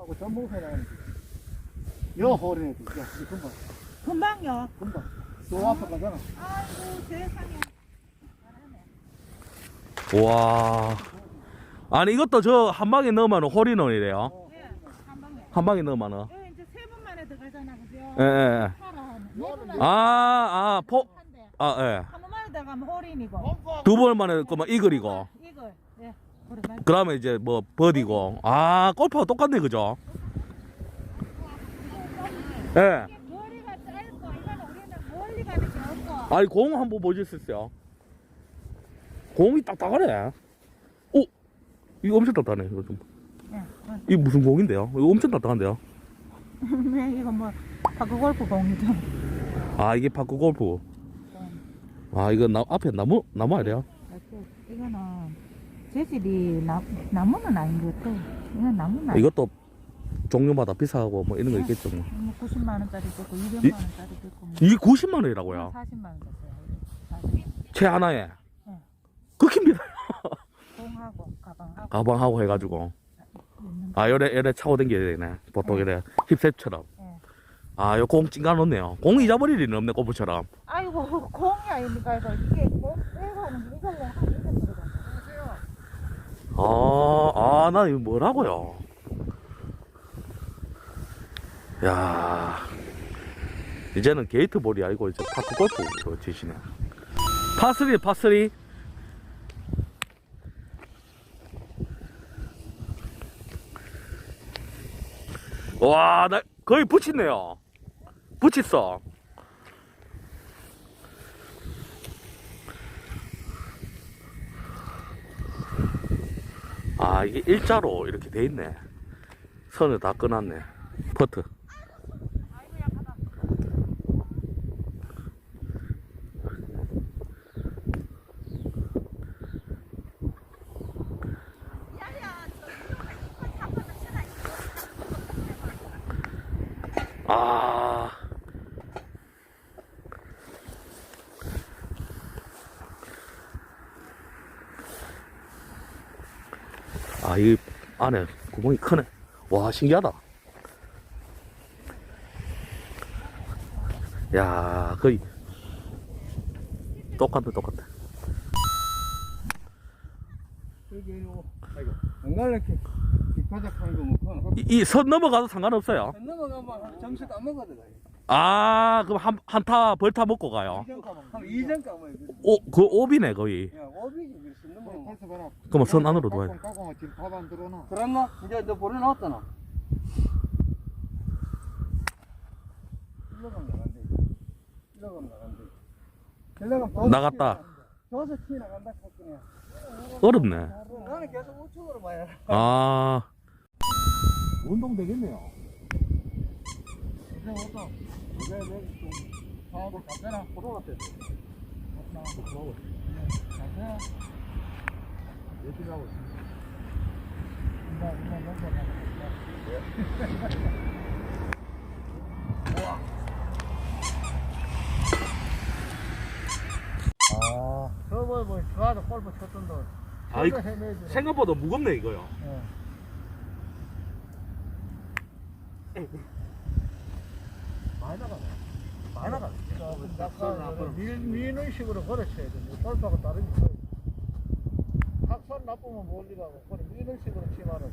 하고 전북에 나는 여 호리네 야이 금방 금방요. 금방 또 앞에 가잖아 아이고 세상에. 와. 아니 이것도 저 한 방에 넣으면 홀인원이래요. 예, 한 방에. 한 방에 넣으면은. 여기 이제 세분 만에 들어가잖아, 그죠? 예, 예. 팔아. 네분 만에 아, 아, 포, 한 대. 아, 예. 한 번만에 들어가면 홀인이고. 두 번 만에 그만 이글이고. 그다음에 이제 뭐 버디고. 아, 골프하고 똑같네, 그죠? 예. 머리가 짧고 이거는 우리는 멀리 가는 게 없고. 아니 공 한번 보실 수 있어요? 공이 딱딱하네. 오, 이거 엄청 딱딱하네. 이거 좀. 예. 이 무슨 공인데요? 이거 엄청 딱딱한데요? 네, 이거 뭐 파크 골프 공이죠. 아 이게 파크 골프. 아 이거 나 앞에 나무 나무 아니야? 이거는 재질이 나, 나무는 아닌 것 같아. 이건 나무는 아니 이것도 종류마다 비싸고 뭐 이런 거 있겠죠. 뭐. 뭐 90만 원짜리 있고 이- 200만 원짜리 있고 뭐 이게 90만 원이라고요? 40만 원. 채 하나에. 네. 그렇게입니다. 공하고 가방하고 가방하고 해가지고. 있는 아 요래 요래 차고 댕겨야 되네. 보통 네. 이래 힙셉처럼. 네. 아요공 찡가 놓네요. 공 잊어버릴 일은 없네 골프처럼. 아이고 공이 아닙니까 이거 이게 뭐 빼고 하는 거 이걸로 들어가. 아, 아, 나 이거 뭐라고요? 야 이제는 게이트볼이 아니고 이제 파크 골프로 치시네. 파스리, 파스리. 와, 나 거의 붙이네요. 붙였어. 아 이게 일자로 이렇게 돼 있네. 선을 다 끊었네. 퍼트. 아 아, 이 안에 구멍이 크네. 와, 신기하다. 야, 거의 똑같네, 똑같네. 여기 요 아이고 안 갈래 뒷바닥 한거 먹고 이 선 넘어가도 상관없어요. 안 넘어가면 점수도 안 먹어도 돼 아, 그럼 한, 한타, 벌타 먹고 가요. 한 2점 까면 오, 그 오비네, 거의. 야 오비기 그럼 선 안으로 돼. 밥안 들어나 그랬나? 이제 너 보내 나왔잖아 일러가면 나간대 일러가면 나간대 일러가면 나갔다. 저서 나간다 어렵네. 나는 계속 우측으로 봐야 아, 운동 되겠네요. 이제 오다. 이제 내좀 사업을 가잖아. 포도 같아. 나 포도. 가자. 열 심히 하고 있습니다. 이마 이마 넘어가. 아, 저거 뭐 좋아도 골프 쳤던데. 아, 이-. 생각보다 무겁네, 이거요. 예. 많이 나가네. 많이 나가네. 밀, 미는 식으로 걸어쳐야 돼. 뭐 골프하고. 각선 나쁘면 멀리 가고, 그래 미는 식으로 치면은